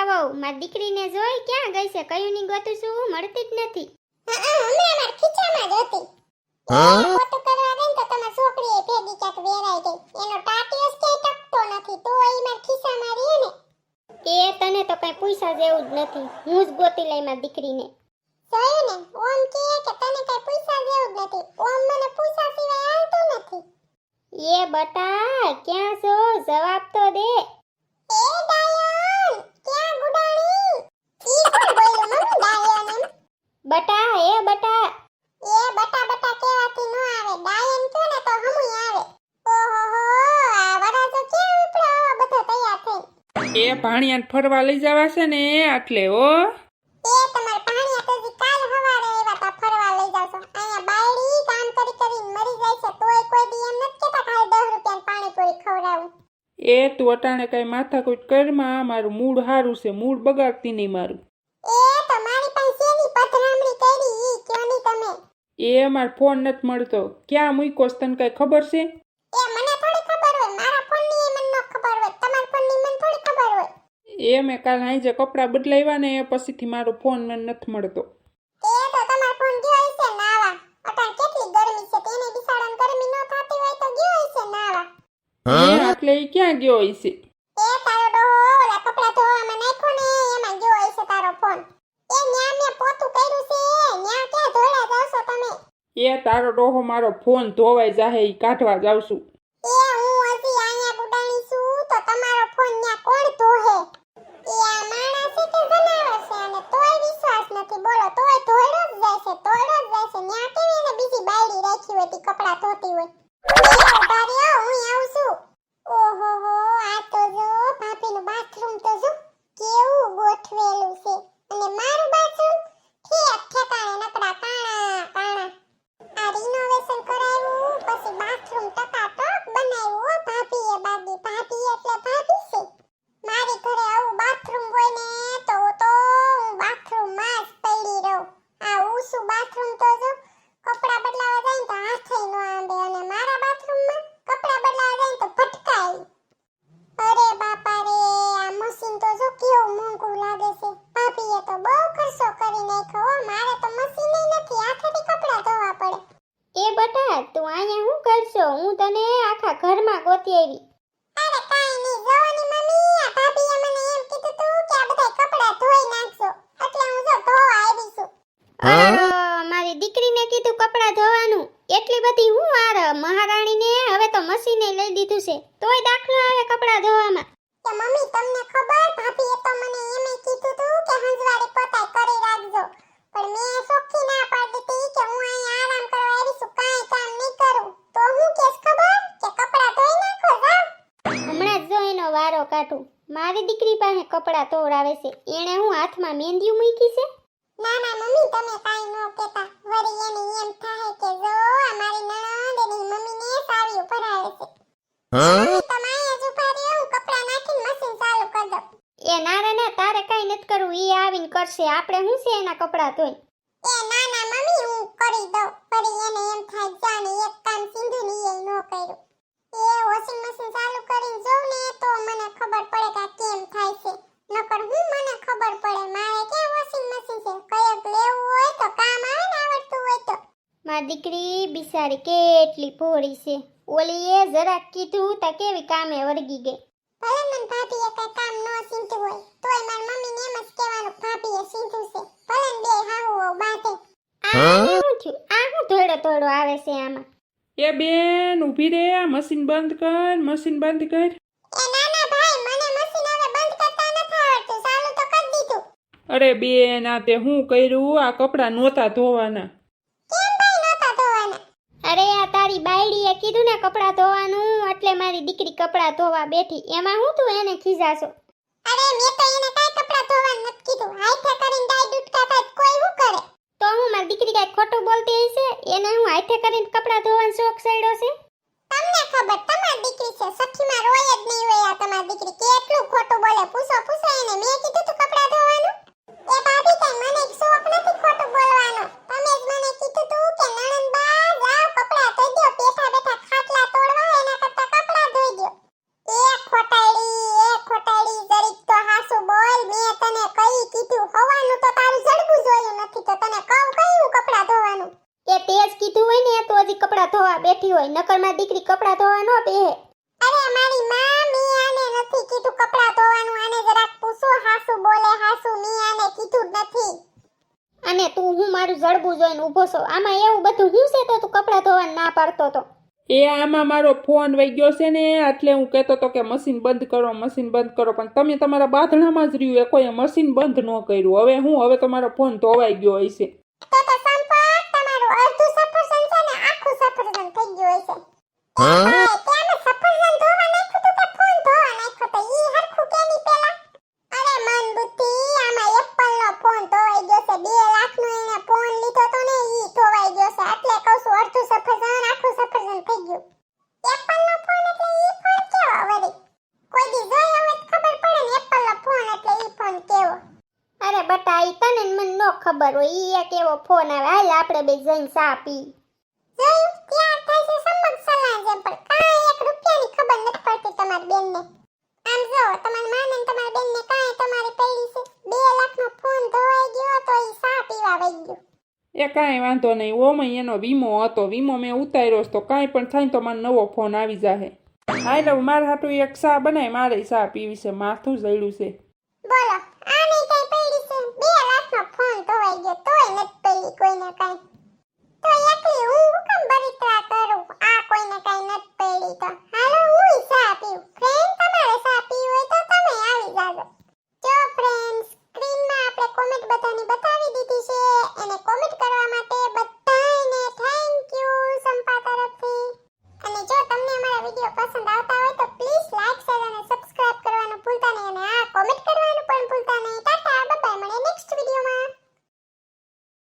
કહું મારી દીકરીને જોઈ ક્યાં ગઈ છે? કયું ની ગોતું છું મળતી જ નથી. હા હા હમણાં મારા ખીચામાં જ હતી. ફોટો કરવા ગઈ ને તો તમારી છોકરીએ ભેગી ક્યાંક વેરાઈ ગઈ. એનો ટાટિયો જ ટકતો નથી. તો એ મારા ખિસ્સામાં રહે ને. એ તને તો કઈ પૈસા જેવું જ નથી. હું જ ગોતી લઈ મારી દીકરીને. જોયું ને? ઓમ કહે કે તને કઈ પૈસા જેવું જ નથી. ઓમ મને પૈસા સિવાય આવતું નથી. એ બટા ક્યાં છો? જવાબ તો દે એ ડાયન ક્યાં ગુડાણી ઈ કોણ બોલ્યું મમ્મી ડાયન એમ બટા એ બટા એ બટા બટા કેવાથી નો આવે ડાયન કયો ને તો હમુય આવે ઓહો હો આ વરાજો ક્યાં ઉપડ્યો આવા બધો તૈયાર થઈ એ ભાણિયાને ફરવા લઈ જવા છે ને એટલે ઓ એ તમાર પાણીયા તો જી કાલ હવારે આવ્યા તા ફરવા લઈ જાવ છો. અહીંયા બાયડી કામ કરી કરીને મરી જાય છે તોય કોઈ દી એમ નથી કેતા ખાલી 10 રૂપિયાની પાણીપુરી ખવડાવું. એ તું અટાણે કઈ માથાકૂટ કરમાં મારું મૂડ સારું છે મૂડ બગાડતી નહીં મારું. એ તો મારી પાસે એની પધરામણી કરી ઈ કયો ની તમે? એ મારો ફોન નથી મળતો. ક્યાં મૂક્યો તને કઈ ખબર છે? એ મને એ મેં કાલ હાંજે કપડાં બદલાવ્યા ને એ પછીથી મારો ફોન મને નથી મળતો. એ તો તમારો ફોન ગયો હશે નાવા અટાણ કેટલી ગરમી છે તેને બિસાડાને ગરમી ન થતી હોય તો ગયો હશે નાવા એ એટલે એ ક્યાં ગયો હશે? એ તારો ડોહો ઓલા કપડાં ધોવામાં નાખ્યો ને એમાં ગયો હશે તારો ફોન એ મેં પોતું કર્યું છે ક્યાં ધોળા જાવ છો એ તારો ડોહો મારો ફોન ધોવાઈ જાહે એ કાઢવા જાઉં છું એ હું હજી અહીંયા ગુડાણી છું તો તમારો ફોન ન્યા કોણ ધોહે એ આ માણસ છે કે જનાવર છે અને તોય વિશ્વાસ નથી બોલો તોય ધોળો જ જાય છે ધોળો જ જાય છે ન્યા કેવી એને બીજી બાયડી રાખી હોય તી હોય. એ ઊભા રહ્યો બાથરૂમ તો જો કેવું ગોઠવેલું છે. એટલે ભાભી મારી ઘરે આવું બાથરૂમ હોય તો તો હું બાથરૂમમાં જ પડી રહું. આ ઊંચું બાથરૂમ તો જો, કપડાં બદલાવા જાય ન આંબે. હો મારે તો મશીન નથી હાથેથી કપડાં ધોવા પડે. એ બટા તું અહીંયા શું કરશો? હું તને આખા ઘરમાં ગોતી આવી. અરે કાઈ નહીં જવાની મમ્મી આ ભાભીએ મને એમ કીધું તું કે આ બધા કપડાં ધોઈ નાખજો. એટલે હું જો ધોવા આવી છું. મારી દીકરીને કીધું કપડાં ધોવાનું. એટલી બધી હું આર મહારાણીને હવે તો મશીને લઈ દીધું છે. તોય દાખલો આવે કપડાં ધોવામાં. કે, મમ્મી, તમને ખબર? ભાભીએ તો મને એમ કીધું તું કે હંજવાળી પોતાય કરી રાખજો. પણ મેં સોખી ના પાડી કે હું અહીં આરામ કરવા આવી છું, કાંઈ કામ નહીં કરું. તો હું કેસ ખબર? કે કપડાં ધોઈ નાખો જાવ હમણાં જ એનો વારો કાઢું. મારી દીકરી પાસે કપડાં તોડાવે છે. એણે હું હાથમાં મહેંદી મૂકી છે ના ના મમ્મી તમે કાંઈ ન કહેતા વળી એને એમ થાય કે જો આ મારી નણંદ એની મમ્મીને સાડી ભરાવે છે મમ્મી તમે અહીંયા જ ઊભા રહ્યો હું કપડાં નાખીને મશીન ચાલુ કરી દઉં એ ના રે ના તારે કઈ નથી કરવું ઈ આવીને કરશે આપણે હું છે એના કપડાં ધોઈ? એ ના ના મમ્મી હું કરી દઉં. પડી એને એમ થાય જાણે એક કામ સિંધુ ની એ નો કર્યું. એ વોશિંગ મશીન ચાલુ કરીને જોઉં ને તો મને ખબર પડે કે કેમ થાય છે. નકર હું મને ખબર પડે મારે કે વોશિંગ મશીન છે? કયક લેવું હોય તો કામ આવે ને આવડતું હોય તો. મારી દીકરી બિચારી કેટલી પોરી છે. ઓલીએ જરાક કીધું તા કેવી કામે વળગી ગઈ. ભલે મને ભાભીએ કઈ કામ ન સીધું હોય તોય મારી મમ્મીને એમ જ કહેવાનું ભાભીએ સીધું છે ભલે ને બે હાહુઓ બાંધે આ શું થયું. આ શું ધોળો ધોળો આવે છે આમાં. એ બેન ઊભી રે આ મશીન બંધ કર મશીન બંધ કર. એ નાના ભાઈ મને મશીન હવે બંધ કરતા નથી આવડતું. ચાલુ તો કરી દીધું. અરે બેન આ તે હું કર્યું? આ કપડાં નહોતા ધોવાના. કેમ ભાઈ નહોતા ધોવાના? અરે આ તારી બાયડીએ કીધું ને કપડાં ધોવાનું એટલે મારી દીકરી કપડાં ધોવા બેઠી. એમાં હું તું એને ખીજાશો? અરે મેં તો એને કાંઈ કપડાં ધોવાનું નથી કીધું. હાથે કરીને ડાય ડૂટકા થાય તો કોઈ શું કરે તો હું મારી દીકરી કાંઈ ખોટું બોલતી હશે? એને હું હાથે કરીને કપડાં ધોવાનો શોખ સડ્યો છે? તમને ખબર, તમારી દીકરી છે. સખીમાં રોય જ નહીં હોય આ તમારી દીકરી કેટલું ખોટું બોલે પૂછો પૂછો એને મેં કીધું તું કપડાં ધોવાનું એ ભાભી કઈ મને શોખ નથી ખોટું બોલવાનો તમે જ મને કીધું તું કે નણંદ બા જાઓ કપડાં ધોઈ દો બેઠા બેઠા ખાટલા તોડવા એના કરતા કપડાં ધોઈ દો એ ખોટાડી એ ખોટાડી જરીક તો હાસુ બોલ મેં તને ધોવાનું તો તારું જડબું જોયું નથી તો તને કહું કયું કપડાં ધોવાનું એ તે જ કીધું હોય ને તો હજી કપડાં ધોવા બેઠી હોય નકરમાં દીકરી કપડાં ધોવા ન બેહે અરે મારી માં મી આને નથી કીધું કપડાં ધોવાનું આને જરાક પૂછો હાસુ બોલે હાસુ મી આને કીધું જ નથી. અને તું હું મારું જડબું જોઈને ઊભો છો? આમાં એવું બધું હું છે તો તું કપડાં ધોવા ના પાડતો તો? એ આમાં મારો ફોન વહી ગયો છે ને એટલે હું કહેતો હતો કે મશીન બંધ કરો મશીન બંધ કરો પણ તમે તમારા બાંધણામાં જ રહ્યું એ કોઈએ મશીન બંધ ન કર્યું. હવે હું હવે તમારો ફોન ધોવાઈ ગયો હશે. તો તો ખબર હોય એ એક એવો ફોન આવે હાલ આપણે બે જઈને ચા પી જોયું ત્યાર થાય છે સમજ સલાહ જેમ પણ કાંઈ એક રૂપિયાની ખબર નથી પડતી તમારી બેનને આમ જો તમારી માને ને તમારી બેનને કાંઈ તમારી પડી છે બે લાખનો ફોન ધોવાઈ ગયો તો ઈ સા પીવા વઈ ગયું એ કાંઈ વાંધો નહીં ઓમાં એનો વીમો હતો વીમો મેં ઉતાર્યો તો કાંઈ પણ થાય તો મને નવો ફોન આવી જાહે હાલ લવ મારે હાટું એક ચા બનાય મારે ચા પીવી છે માથું જડ્યું છે બોલો આને કઈ પડી છે બે લાખનો ફોન ધોવાઈ ગયો તોય નથી પડી કોઈને કાંઈ